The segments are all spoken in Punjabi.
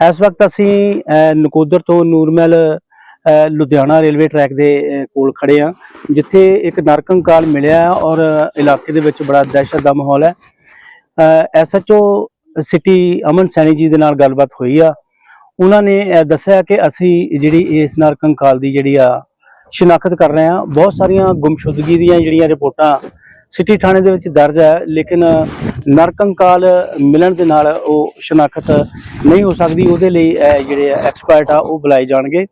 ਇਸ ਵਕਤ ਅਸੀਂ ਨਕੋਦਰ ਤੋਂ ਨੂਰਮਹਿਲ ਲੁਧਿਆਣਾ ਰੇਲਵੇ ਟਰੈਕ ਦੇ ਕੋਲ ਖੜੇ ਆ ਜਿੱਥੇ ਇੱਕ ਨਰਕੰਕਾਲ ਮਿਲਿਆ ਔਰ ਇਲਾਕੇ ਦੇ ਵਿੱਚ ਬੜਾ ਦਹਿਸ਼ਤ ਦਾ ਮਾਹੌਲ ਹੈ। ਐਸਐਚਓ ਸਿਟੀ ਅਮਨ ਸੈਣੀ ਜੀ ਦੇ ਨਾਲ ਗੱਲਬਾਤ ਹੋਈ ਆ। ਉਹਨਾਂ ਨੇ ਦੱਸਿਆ ਕਿ ਅਸੀਂ ਜਿਹੜੀ ਇਸ ਨਰਕੰਕਾਲ ਦੀ ਜਿਹੜੀ ਆ, ਸ਼ਨਾਖਤ ਕਰ ਰਹੇ ਆ ਬਹੁਤ ਸਾਰੀਆਂ ਗੁੰਮਸ਼ੁਦਗੀ ਦੀਆਂ ਜਿਹੜੀਆਂ ਰਿਪੋਰਟਾਂ ਸਿਟੀ ਥਾਣੇ ਦੇ ਵਿੱਚ ਦਰਜ ਹੈ ਲੇਕਿਨ ਨਰਕੰਕਾਲ ਮਿਲਣ ਦੇ ਨਾਲ ਉਹ ਸ਼ਨਾਖਤ ਨਹੀਂ ਹੋ ਸਕਦੀ। ਉਹਦੇ ਲਈ ਜਿਹੜੇ ਐਕਸਪਰਟ ਆ ਉਹ ਬੁਲਾਏ ਜਾਣਗੇ।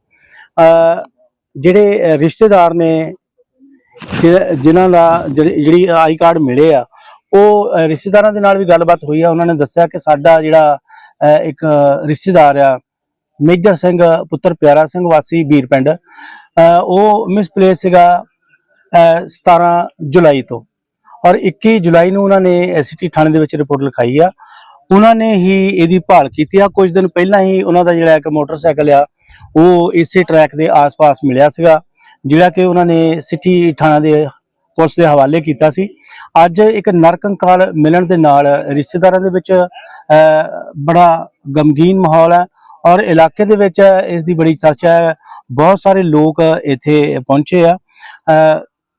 ਜਿਹੜੇ ਰਿਸ਼ਤੇਦਾਰ ਨੇ ਜਿ- ਜਿਨ੍ਹਾਂ ਦਾ ਜਿਹੜੀ ਜਿਹੜੀ ਆਈ ਕਾਰਡ ਮਿਲੇ ਆ ਉਹ ਰਿਸ਼ਤੇਦਾਰਾਂ ਦੇ ਨਾਲ ਵੀ ਗੱਲਬਾਤ ਹੋਈ ਆ। ਉਹਨਾਂ ਨੇ ਦੱਸਿਆ ਕਿ ਸਾਡਾ ਜਿਹੜਾ ਇੱਕ ਰਿਸ਼ਤੇਦਾਰ ਆ ਮੇਜਰ ਸਿੰਘ ਪੁੱਤਰ ਪਿਆਰਾ ਸਿੰਘ ਵਾਸੀ ਬੀਰਪਿੰਡ ਅਹ, ਉਹ ਮਿਸਪਲੇਸ ਸੀਗਾ ਅਹ, 17 ਜੁਲਾਈ ਤੋਂ। ਔਰ 21 ਜੁਲਾਈ ਨੂੰ ਉਹਨਾਂ ਨੇ ਐਸਟੀ ਥਾਣੇ ਦੇ ਵਿੱਚ ਰਿਪੋਰਟ ਲਿਖਾਈ ਆ। ਉਹਨਾਂ ਨੇ ਹੀ ਇਹਦੀ ਭਾਲ ਕੀਤੀ ਆ। ਕੁਝ ਦਿਨ ਪਹਿਲਾਂ ਹੀ ਉਹਨਾਂ ਦਾ ਜਿਹੜਾ ਇੱਕ ਮੋਟਰਸਾਈਕਲ ਆ, ਉਹ ਇਸੇ ਟਰੈਕ ਦੇ ਆਸ-ਪਾਸ ਮਿਲਿਆ ਸੀਗਾ, ਜਿਹੜਾ ਕਿ ਉਹਨਾਂ ਨੇ ਸਿਟੀ ਥਾਣਾ ਦੇ ਪੁਲਿਸ ਦੇ ਹਵਾਲੇ ਕੀਤਾ ਸੀ। ਅੱਜ ਇੱਕ ਨਰਕੰਕਾਲ ਮਿਲਣ ਦੇ ਨਾਲ ਰਿਸ਼ਤੇਦਾਰਾਂ ਦੇ ਵਿੱਚ ਬੜਾ ਗਮਗੀਨ ਮਾਹੌਲ ਹੈ ਔਰ ਇਲਾਕੇ ਦੇ ਵਿੱਚ ਇਸ ਦੀ ਬੜੀ ਚਰਚਾ ਹੈ। ਬਹੁਤ ਸਾਰੇ ਲੋਕ ਇੱਥੇ ਪਹੁੰਚੇ ਆ।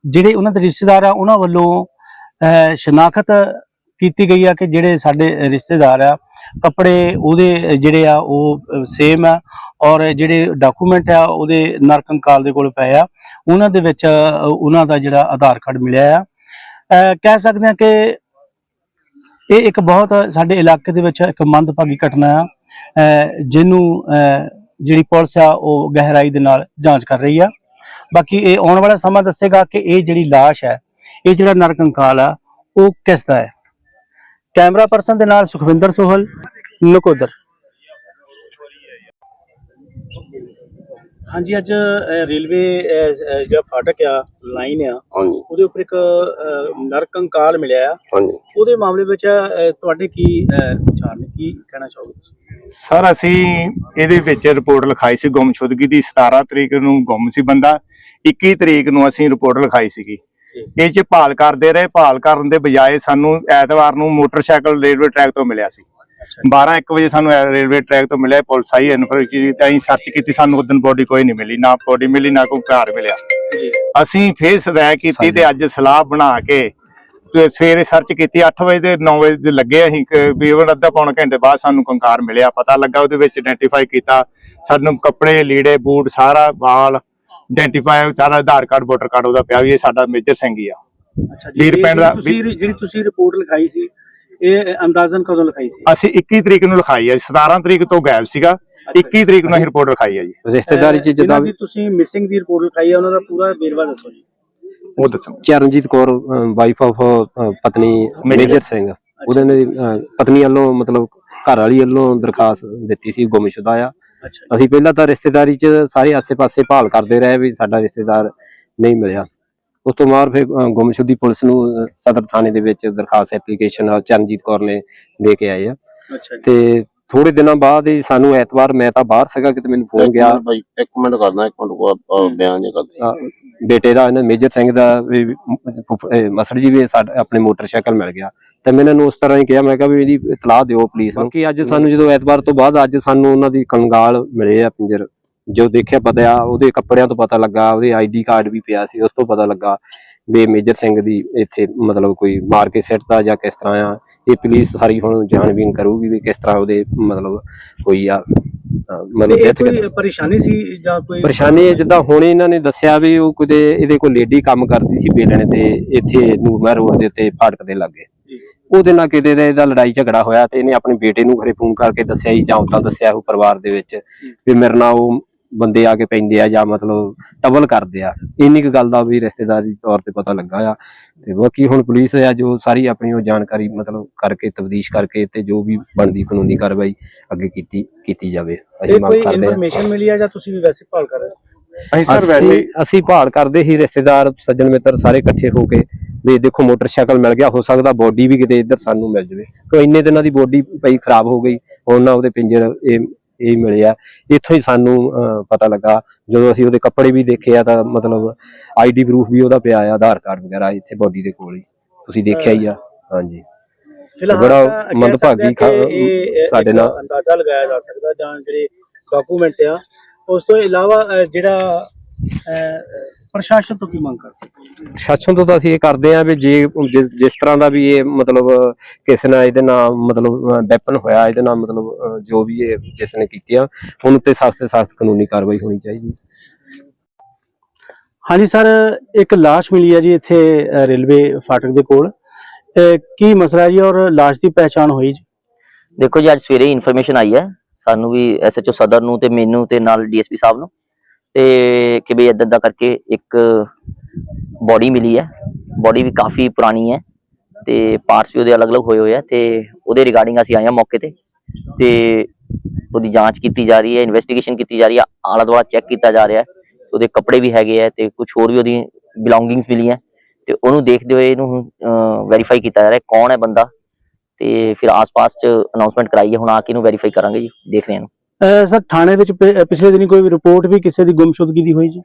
ਜਿਹੜੇ ਉਹਨਾਂ ਦੇ ਰਿਸ਼ਤੇਦਾਰ ਆ, ਉਹਨਾਂ ਵੱਲੋਂ ਸ਼ਨਾਖਤ ਕੀਤੀ ਗਈ ਆ ਕਿ ਜਿਹੜੇ ਸਾਡੇ ਰਿਸ਼ਤੇਦਾਰ ਆ, ਕੱਪੜੇ ਉਹਦੇ ਜਿਹੜੇ ਆ ਉਹ ਸੇਮ ਆ ਔਰ ਜਿਹੜੇ ਡਾਕੂਮੈਂਟ ਆ ਉਹਦੇ ਨਰਕੰਕਾਲ ਦੇ ਕੋਲ ਪਏ ਆ। ਉਹਨਾਂ ਦੇ ਵਿੱਚ ਉਹਨਾਂ ਦਾ ਜਿਹੜਾ ਆਧਾਰ ਕਾਰਡ ਮਿਲਿਆ ਆ। ਕਹਿ ਸਕਦੇ ਆ ਕਿ ਇਹ ਇੱਕ ਬਹੁਤ ਸਾਡੇ ਇਲਾਕੇ ਦੇ ਵਿੱਚ ਇੱਕ ਮੰਦਭਾਗੀ ਘਟਨਾ ਆ ਜਿਹਨੂੰ ਜਿਹੜੀ ਪੁਲਿਸ ਆ ਉਹ ਗਹਿਰਾਈ ਦੇ ਨਾਲ ਜਾਂਚ ਕਰ ਰਹੀ ਆ। ਬਾਕੀ ਇਹ ਆਉਣ ਵਾਲਾ ਸਮਾਂ ਦੱਸੇਗਾ ਕਿ ਇਹ ਜਿਹੜੀ ਲਾਸ਼ ਹੈ ਇਹ ਜਿਹੜਾ ਨਰਕੰਕਾਲ ਆ ਉਹ ਕਿਸ ਦਾ ਹੈ? ਕੈਮਰਾ ਪਰਸਨ ਦੇ ਨਾਲ ਸੁਖਵਿੰਦਰ ਸੋਹਲ ਨਕੋਦਰ। ਹਾਂਜੀ ਅੱਜ ਰੇਲਵੇ ਜਿਹੜਾ ਫਾਟਕ ਆ ਲਾਈਨ ਆ ਹਾਂਜੀ। ਉਹਦੇ ਉੱਪਰ ਇੱਕ ਨਰਕੰਕਾਲ ਮਿਲਿਆ ਆ। ਹਾਂਜੀ। ਉਹਦੇ ਮਾਮਲੇ ਵਿੱਚ ਤੁਹਾਡੇ ਕੀ ਵਿਚਾਰ ਨੇ? ਕੀ ਕਹਿਣਾ ਚਾਹੋਗੇ ਤੁਸੀਂ? ਸਰ ਅਸੀਂ ਇਹਦੇ ਵਿੱਚ ਰਿਪੋਰਟ ਲਿਖਾਈ ਸੀ ਗੁੰਮਸ਼ੁਦਗੀ ਦੀ 17 ਤਰੀਕ ਨੂੰ ਗੁੰਮ ਸੀ ਬੰਦਾ 21 ਤਰੀਕ ਨੂੰ ਅਸੀਂ ਰਿਪੋਰਟ ਲਿਖਾਈ ਸੀਗੀ। ਇਹ ਚ ਭਾਲ ਕਰਦੇ ਰਹੇ ਭਾਲ ਕਰਨ ਦੇ ਬਜਾਏ ਸਾਨੂੰ ਐਤਵਾਰ ਨੂੰ ਮੋਟਰਸਾਈਕਲ ਰੇਲਵੇ ਟਰੈਕ ਤੋਂ ਮਿਲਿਆ ਸੀ। 12 1 ਵਜੇ ਸਾਨੂੰ ਰੇਲਵੇ ਟਰੈਕ ਤੋਂ ਮਿਲਿਆ ਪੁਲਿਸ ਆਈ ਇਨਫੋਰਮੇਸ਼ਨ ਤੇ ਅਸੀਂ ਸਰਚ ਕੀਤੀ ਸਾਨੂੰ ਉਦੋਂ ਬੋਡੀ ਕੋਈ ਨਹੀਂ ਮਿਲੀ ਨਾ ਬੋਡੀ ਮਿਲੀ ਨਾ ਕੋਈ ਘਰ ਮਿਲਿਆ। ਅਸੀਂ ਫੇਰ ਸਵੈ ਕੀਤੀ ਤੇ ਅੱਜ ਸਲਾਹ ਬਣਾ ਕੇ ਤੇ ਸਵੇਰੇ ਸਰਚ ਕੀਤੀ 8 ਵਜੇ ਦੇ 9 ਵਜੇ ਦੇ ਲੱਗੇ ਅਸੀਂ ਕਿ ਵੀ ਉਹ ਅੱਧਾ ਪੌਣ ਘੰਟੇ ਬਾਅਦ ਸਾਨੂੰ ਕੰਕਾਰ ਮਿਲਿਆ ਪਤਾ ਲੱਗਾ ਉਹਦੇ ਵਿੱਚ ਆਇਡੈਂਟੀਫਾਈ ਕੀਤਾ ਸਾਨੂੰ ਕੱਪੜੇ ਲੀੜੇ ਬੂਟ ਸਾਰਾ ਵਾਲ ਆਇਡੈਂਟੀਫਾਈ ਸਾਰਾ ਆਧਾਰ ਕਾਰਡ ਵੋਟਰ ਕਾਰਡ ਉਹਦਾ ਪਿਆ ਵੀ ਇਹ ਸਾਡਾ ਮੇਜਰ ਸਿੰਘ ਹੀ ਆ। ਅੱਛਾ ਵੀਰ ਪਿੰਡ ਦਾ- ਤੁਸੀਂ ਜਿਹੜੀ ਤੁਸੀਂ ਰਿਪੋਰਟ ਲਿਖਾਈ ਸੀ ਇਹ ਅੰਦਾਜ਼ਨ ਕਦੋਂ ਲਿਖਾਈ ਸੀ? ਅਸੀਂ 21 ਤਰੀਕ ਨੂੰ ਲਿਖਾਈ ਹੈ 17 ਤਰੀਕ ਤੋਂ ਗਾਇਬ ਸੀਗਾ 21 ਤਰੀਕ ਨੂੰ ਅਸੀਂ ਰਿਪੋਰਟ ਲਿਖਾਈ ਹੈ ਜੀ। ਰਿਸ਼ਤੇਦਾਰੀ ਚ ਜਿੱਦਾਂ ਦੀ ਤੁਸੀਂ ਮਿਸਿੰਗ ਦੀ ਰਿਪੋਰਟ ਲਿਖਾਈ ਹੈ ਉਹਨਾਂ ਦਾ ਪੂਰਾ ਵੇਰਵਾ ਦੱਸੋ ਜੀ। ਉਹ ਦੱਸੋ। ਚਰਨਜੀਤ ਕੌਰ ਵਾਈਫ ਆਫ ਪਤਨੀ ਮੇਜਰ। ਸਿੰਘ। ਉਹਦੇ ਨੇ ਪਤਨੀ ਵੱਲੋਂ ਮਤਲਬ ਘਰ ਵਾਲੀ ਵੱਲੋਂ ਦਰਖਾਸਤ ਦਿੱਤੀ ਸੀ ਗੁੰਮਸ਼ੁਦਾ ਆ। ਅਸੀਂ ਪਹਿਲਾਂ ਤਾਂ ਰਿਸ਼ਤੇਦਾਰੀ ਚ ਸਾਰੇ ਆਸੇ-ਪਾਸੇ ਭਾਲ ਕਰਦੇ ਰਹੇ ਵੀ ਸਾਡਾ ਰਿਸ਼ਤੇਦਾਰ ਨਹੀਂ ਮਿਲਿਆ। ਉਸ ਤੋਂ ਬਾਅਦ ਫਿਰ ਗੁੰਮਸ਼ੁਦੀ ਪੁਲਿਸ ਨੂੰ ਸਦਰ ਥਾਣੇ ਦੇ ਵਿੱਚ ਦਰਖਾਸਤ ਐਪਲੀਕੇਸ਼ਨ ਚਰਨਜੀਤ ਕੌਰ ਨੇ ਦੇ ਕੇ ਆਏ ਆ। ਤੇ ਥੋੜੇ ਦਿਨਾਂ ਬਾਅਦ ਹੀ ਸਾਨੂੰ ਐਤਵਾਰ ਮੈਂ ਤਾਂ ਬਾਹਰ ਸੀਗਾ ਕਿਤੇ ਮੈਨੂੰ ਫੋਨ ਗਿਆ। ਇੱਕ ਮਿੰਟ ਕਰਦਾ ਇੱਕ ਮਿੰਟ ਬਿਆਨ ਜੇ ਕਰਦੇ। ਬੇਟੇ ਦਾ ਇਹਨਾਂ ਮੇਜਰ ਸਿੰਘ ਦਾ ਮਸੜ ਜੀ ਵੀ ਸਾਡੇ ਆਪਣੇ ਮੋਟਰਸਾਈਕਲ ਮਿਲ ਗਿਆ। ਤੇ ਮੈਂ ਇਹਨਾਂ ਨੂੰ ਉਸ ਤਰ੍ਹਾਂ ਹੀ ਕਿਹਾ ਮੈਂ ਕਿਹਾ ਵੀ ਇਹਦੀ ਇਤਲਾਹ ਦਿਓ ਪੁਲਿਸ ਨੂੰ। ਕਿ ਅੱਜ ਸਾਨੂੰ ਜਦੋਂ ਐਤਵਾਰ ਤੋਂ ਬਾਅਦ ਅੱਜ ਸਾਨੂੰ ਉਹਨਾਂ ਦੀ ਕੰਗਾਲ ਮਿਲੇ ਆ ਪਿੰਜਰ। ਜੋ ਦੇਖਿਆ ਪਤਾ ਆ ਉਹਦੇ ਕੱਪੜਿਆਂ ਤੋਂ ਪਤਾ ਲੱਗਾ ਉਹਦੇ ਆਈਡੀ ਕਾਰਡ ਵੀ ਪਿਆ ਸੀ ਉਸ ਤੋਂ ਪਤਾ ਲੱਗਾ ਵੀ ਮੇਜਰ ਸਿੰਘ ਦੀ ਇੱਥੇ ਮਤਲਬ ਕੋਈ ਮਾਰ ਕੇ ਸਿੱਟਦਾ ਜਾਂ ਕਿਸ ਤਰ੍ਹਾਂ ਆ। ਇਹ ਪੁਲਿਸ ਸਾਰੀ ਹੁਣ ਜਾਣਬੀਨ ਕਰੂਗੀ ਵੀ ਕਿਸ ਤਰ੍ਹਾਂ ਉਹਦੇ ਮਤਲਬ ਕੋਈ ਆ ਮਤਲਬ death ਕੋਈ ਪਰੇਸ਼ਾਨੀ ਸੀ ਜਾਂ ਕੋਈ ਪਰੇਸ਼ਾਨੀ ਇਹ ਜਿੱਦਾਂ ਹੁਣ ਇਹਨਾਂ ਨੇ ਦੱਸਿਆ ਵੀ ਉਹ ਕਿਤੇ ਇਹਦੇ ਕੋਲ ਲੇਡੀ ਕੰਮ ਕਰਦੀ ਸੀ ਬੇਲਣੇ ਤੇ ਇੱਥੇ ਨੂਰਮਹਿਰ ਰੋਡ ਦੇ ਉੱਤੇ ਫਾਟਕ ਦੇ ਲਾਗੇ। ਉਹਦੇ ਨਾਲ ਕਿਤੇ ਦਾ ਇਹਦਾ ਲੜਾਈ ਝਗੜਾ ਹੋਇਆ ਤੇ ਇਹਨੇ ਆਪਣੇ ਬੇਟੇ ਨੂੰ ਘਰੇ ਫੋਨ ਕਰਕੇ ਦੱਸਿਆ ਜੀ ਜਾਂ ਉਦਾਂ ਦੱਸਿਆ ਉਹ ਪਰਿਵਾਰ ਦੇ ਵਿੱਚ ਵੀ ਮੇਰੇ ਨਾਲ ਉਹ ਬੰਦੇ ਆ ਕੇ ਪੈਂਦੇ ਆ ਜਾਂ ਮਤਲਬ ਟਬਲ ਕਰਦੇ ਆ। ਇੰਨੀ ਕੁ ਗੱਲ ਦਾ ਵੀ ਰਿਸ਼ਤੇਦਾਰੀ ਤੌਰ ਤੇ ਪਤਾ ਲੱਗਾ ਆ। ਤੇ ਬਾਕੀ ਹੁਣ ਪੁਲਿਸ ਆ ਜੋ ਸਾਰੀ ਆਪਣੀ ਉਹ ਜਾਣਕਾਰੀ ਮਤਲਬ ਕਰਕੇ ਤਬਦੀਸ਼ ਕਰਕੇ ਤੇ ਜੋ ਵੀ ਬਣਦੀ ਕਾਨੂੰਨੀ ਕਾਰਵਾਈ ਅੱਗੇ ਕੀਤੀ ਕੀਤੀ ਜਾਵੇ। ਅਸੀਂ ਮੰਗ ਕਰਦੇ ਆ ਇਨਫੋਰਮੇਸ਼ਨ ਮਿਲੀ ਹੈ ਜਾਂ ਤੁਸੀਂ ਵੀ ਵੈਸੇ ਭਾਲ ਕਰ ਰਹੇ ਹੋ? ਅਸੀਂ ਸਰ ਵੈਸੇ ਅਸੀਂ ਭਾਲ ਕਰਦੇ ਸੀ ਰਿਸ਼ਤੇਦਾਰ ਸੱਜਣ ਮਿੱਤਰ ਸਾਰੇ ਇਕੱਠੇ ਹੋ ਕੇ ਵੀ ਦੇਖੋ ਮੋਟਰਸਾਈਕਲ ਮਿਲ ਗਿਆ ਹੋ ਸਕਦਾ ਬੋਡੀ ਵੀ ਕਿਤੇ ਇੱਧਰ ਸਾਨੂੰ ਮਿਲ ਜਾਵੇ। ਕਿਉਂ ਇੰਨੇ ਦਿਨਾਂ ਦੀ ਬੋਡੀ ਪਈ ਖਰਾਬ ਹੋ ਗਈ ਹੁਣ ਨਾ ਉਹਦੇ ਪਿੰਜਰ ਇਹ ਇਹ ਮਿਲਿਆ। ਇੱਥੋਂ ਹੀ ਸਾਨੂੰ ਪਤਾ ਲੱਗਾ। ਜਦੋਂ ਅਸੀਂ ਉਹਦੇ ਕੱਪੜੇ ਵੀ ਦੇਖੇ ਆ ਤਾਂ ਮਤਲਬ ਆਈਡੀ ਪ੍ਰੂਫ ਵੀ ਉਹਦਾ ਪਿਆ ਆ ਆਧਾਰ ਕਾਰਡ ਵਗੈਰਾ ਇੱਥੇ ਬੋਡੀ ਦੇ ਕੋਲ ਹੀ। ਤੁਸੀਂ ਦੇਖਿਆ ਹੀ ਆ। ਹਾਂਜੀ। ਫਿਲਹਾਲ ਬੜਾ ਮੰਦਭਾਗੀ ਹਾਂ ਸਾਡੇ ਨਾਲ- ਅੰਦਾਜ਼ਾ ਲਗਾਇਆ ਜਾ ਸਕਦਾ ਜਾਂ ਜਿਹੜੇ ਡਾਕੂਮੈਂਟ ਆ ਉਸ ਤੋਂ ਇਲਾਵਾ ਜਿਹੜਾ ਪ੍ਰਸ਼ਾਸਨ ਤੋਂ ਕੀ ਮੰਗ ਕਰਦੇ ਸ਼ਾਸਨ ਤੋਂ ਤਾਂ ਅਸੀਂ ਇਹ ਕਰਦੇ ਆਂ ਵੀ ਜੇ ਜਿਸ ਜਿਸ ਤਰ੍ਹਾਂ ਦਾ ਵੀ ਇਹ ਮਤਲਬ ਕਿਸੇ ਨਾਲ ਇਹਦੇ ਨਾਲ ਮਤਲਬ ਵੈਪਨ ਹੋਇਆ ਇਹਦੇ ਨਾਲ ਮਤਲਬ ਅਹ, ਜੋ ਵੀ ਇਹ ਜਿਸ ਨੇ ਕੀਤੀਆਂ ਉਹਨੂੰ ਤੇ ਸਖਤ ਸਖਤ ਕਾਨੂੰਨੀ ਕਾਰਵਾਈ ਹੋਣੀ ਚਾਹੀਦੀ ਹਾਂਜੀ ਸਰ ਇੱਕ ਲਾਸ਼ ਮਿਲੀ ਹੈ ਜੀ ਇੱਥੇ ਰੇਲਵੇ ਫਾਟਕ ਦੇ ਕੋਲ। ਕੀ ਮਸਲਾ ਜੀ ਔਰ ਲਾਸ਼ ਦੀ ਪਹਿਚਾਣ ਹੋਈ ਜੀ? ਦੇਖੋ ਜੀ ਅੱਜ ਸਵੇਰੇ ਇਨਫੋਰਮੇਸ਼ਨ ਆਈ ਹੈ। ਸਾਨੂੰ ਵੀ ਐਸਐਚਓ ਸਦਰ ਨੂੰ ਤੇ ਮੈਨੂੰ ਤੇ ਨਾਲ ਡੀਐਸਪੀ ਸਾਹਿਬ ਨੂੰ ਤੇ ਕਿ ਵੀ ਇਦਾਂ ਦਾ ਕਰਕੇ ਇੱਕ ਬੋਡੀ ਮਿਲੀ ਹੈ। ਬੋਡੀ ਵੀ ਕਾਫੀ ਪੁਰਾਣੀ ਹੈ ਤੇ ਪਾਰਟਸ ਵੀ ਉਹਦੇ ਅਲੱਗ-ਅਲੱਗ ਹੋਏ ਹੋਏ ਆ ਤੇ ਉਹਦੇ ਰਿਗਾਰਡਿੰਗ ਅਸੀਂ ਆਏ ਹਾਂ ਮੌਕੇ ਤੇ ਤੇ ਉਹਦੀ ਜਾਂਚ ਕੀਤੀ ਜਾ ਰਹੀ ਹੈ ਇਨਵੈਸਟੀਗੇਸ਼ਨ ਕੀਤੀ ਜਾ ਰਹੀ ਹੈ ਆਲਾ ਦੁਆਲਾ ਚੈੱਕ ਕੀਤਾ ਜਾ ਰਿਹਾ ਉਹਦੇ ਕੱਪੜੇ ਵੀ ਹੈਗੇ ਆ ਤੇ ਕੁਝ ਹੋਰ ਵੀ ਉਹਦੀ ਬਿਲੋਂਗਿੰਗਸ ਮਿਲੀਆਂ ਤੇ ਉਹਨੂੰ ਦੇਖਦੇ ਹੋਏ ਇਹਨੂੰ ਵੈਰੀਫਾਈ ਕੀਤਾ ਜਾ ਰਿਹਾ ਕੌਣ ਹੈ ਬੰਦਾ ਤੇ ਫਿਰ ਆਸ-ਪਾਸ ਚ ਅਨਾਉਂਸਮੈਂਟ ਕਰਾਈ ਹੈ ਹੁਣ ਆ ਕੇ ਇਹਨੂੰ ਵੈਰੀਫਾਈ ਕਰਾਂਗੇ ਜੀ ਦੇਖ ਰਹੇ ਹਾਂ ਸਰ ਥਾਣੇ ਵਿੱਚ ਪਿਛਲੇ ਦਿਨੀ ਕੋਈ ਰਿਪੋਰਟ ਵੀ ਕਿਸੇ ਦੀ ਗੁੰਮਸ਼ੁਦਗੀ ਦੀ ਹੋਈ ਜੀ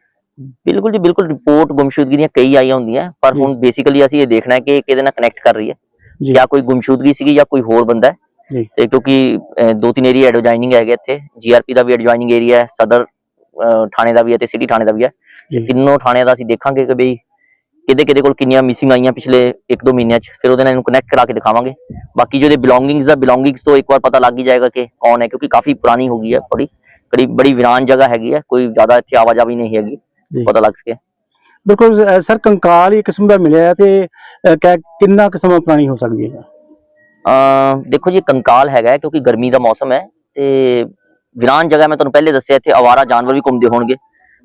ਬਿਲਕੁਲ ਜੀ ਬਿਲਕੁਲ ਰਿਪੋਰਟ ਗੁੰਮਸ਼ੁਦਗੀ ਦੀਆਂ ਕਈ ਆਈਆਂ ਹੁੰਦੀਆਂ ਪਰ। ਹੁਣ ਬੇਸਿਕਲੀ ਅਸੀਂ ਇਹ ਦੇਖਣਾ ਹੈ ਕਿ ਕਿਹਦੇ ਨਾਲ ਕਨੈਕਟ ਕਰ ਰਹੀ ਹੈ ਜੀ। ਕੋਈ ਗੁੰਮਸ਼ੁਦਗੀ ਸੀਗੀ ਜਾਂ ਕੋਈ ਹੋਰ ਬੰਦਾ ਹੈ। ਤੇ ਕਿਉਂਕਿ ਦੋ ਤਿੰਨ ਏਰੀਆ ਐਡਜੋਇਨਿੰਗ ਹੈਗੇ ਇੱਥੇ ਜੀਆਰਪੀ ਦਾ ਵੀ ਐਡਜੋਇਨਿੰਗ ਏਰੀਆ ਹੈ ਸਦਰ ਥਾਣੇ ਦਾ ਵੀ ਹੈ ਤੇ ਸਿਟੀ ਥਾਣੇ ਦਾ ਵੀ ਹੈ। ਤਿੰਨੋਂ ਥਾਣਿਆਂ ਦਾ ਅਸੀਂ ਦੇਖਾਂਗੇ ਕਿ ਬਈ ਕਿਹਦੇ ਕਿਹਦੇ ਕੋਲ ਕਿੰਨੀਆਂ ਮਿਸਿੰਗ ਆਈਆਂ ਪਿਛਲੇ 1-2 ਮਹੀਨਿਆਂ 'ਚ ਫਿਰ ਉਹਦੇ ਨਾਲ ਇਹਨੂੰ ਕਨੈਕਟ ਕਰਾ ਕੇ ਦਿਖਾਵਾਂਗੇ। ਬਾਕੀ ਜਿਹਦੇ ਬਿਲੋਂਗਿੰਗਸ ਦਾ ਬਿਲੋਂਗਿੰਗਸ ਤੋਂ ਇੱਕ ਵਾਰ ਪਤਾ ਲੱਗ ਹੀ ਜਾਏਗਾ ਕਿ ਕੌਣ ਹੈ ਕਿਉਂਕਿ ਕਾਫੀ ਪੁਰਾਣੀ ਹੋ ਗਈ ਹੈ ਬੜੀ ਬੜੀ ਬੜੀ ਵਿਰਾਨ ਜਗ੍ਹਾ ਹੈਗੀ ਹੈ ਕੋਈ ਜ਼ਿਆਦਾ ਇੱਥੇ ਆਵਾਜਾਈ ਨਹੀਂ ਹੈਗੀ। ਪਤਾ ਲੱਗ ਸਕੇ। ਬਿਲਕੁਲ ਸਰ ਕੰਕਾਲ ਹੀ ਕਿਸਮ ਦਾ ਮਿਲਿਆ ਤੇ ਕਿੰਨਾ ਕੁ ਸਮਾਂ ਪੁਰਾਣੀ ਹੋ ਸਕਦੀ ਹੈ? ਅਮ ਦੇਖੋ ਜੀ ਕੰਕਾਲ ਹੈਗਾ ਕਿਉਂਕਿ ਗਰਮੀ ਦਾ ਮੌਸਮ ਹੈ ਤੇ ਵਿਰਾਨ ਜਗ੍ਹਾ ਮੈਂ ਤੁਹਾਨੂੰ ਪਹਿਲੇ ਦੱਸਿਆ ਇੱਥੇ ਆਵਾਰਾ ਜਾਨਵਰ ਵੀ ਘੁੰਮਦੇ ਹੋਣਗੇ।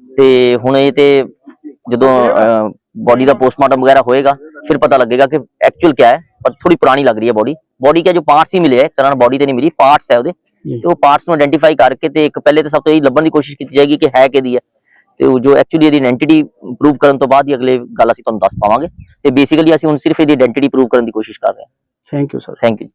ਤੇ ਹੁਣ ਇਹ ਤੇ ਜਦੋਂ ਬੋਡੀ ਦਾ ਪੋਸਟਮਾਰਟਮ ਵਗੈਰਾ ਹੋਏਗਾ ਫਿਰ ਪਤਾ ਲੱਗੇਗਾ ਕਿ ਐਕਚੁਅਲ ਕਿਆ ਹੈ ਪਰ ਥੋੜੀ ਪੁਰਾਣੀ ਲੱਗ ਰਹੀ ਹੈ ਬੋਡੀ ਬੋਡੀ ਕੇ ਜੋ ਪਾਰਟਸ ਹੀ ਮਿਲੇ ਹੈ ਤਰ੍ਹਾਂ ਬੋਡੀ ਤੇ ਨਹੀਂ ਮਿਲੀ ਪਾਰਟਸ ਹੈ ਉਹਦੇ। ਤੇ ਉਹ ਪਾਰਟਸ ਨੂੰ ਆਇਡੈਂਟੀਫਾਈ ਕਰਕੇ ਤੇ ਇੱਕ ਪਹਿਲੇ ਤਾਂ ਸਭ ਤੋਂ ਇਹ ਲੱਭਣ ਦੀ ਕੋਸ਼ਿਸ਼ ਕੀਤੀ ਜਾਏਗੀ ਕਿ ਹੈ ਕਿਹਦੀ ਹੈ। ਤੇ ਉਹ ਜੋ ਐਕਚੁਅਲੀ ਇਹਦੀ ਆਇਡੈਂਟੀਟੀ ਪ੍ਰੂਵ ਕਰਨ ਤੋਂ ਬਾਅਦ ਹੀ ਅਗਲੇ ਗੱਲ ਅਸੀਂ ਤੁਹਾਨੂੰ ਦੱਸ ਪਾਵਾਂਗੇ। ਤੇ ਬੇਸਿਕਲੀ ਅਸੀਂ ਹੁਣ ਸਿਰਫ ਇਹਦੀ ਆਇਡੈਂਟੀਟੀ ਪ੍ਰੂਵ ਕਰਨ ਦੀ ਕੋਸ਼ਿਸ਼ ਕਰ ਰਹੇ ਹਾਂ। Thank you sir thank you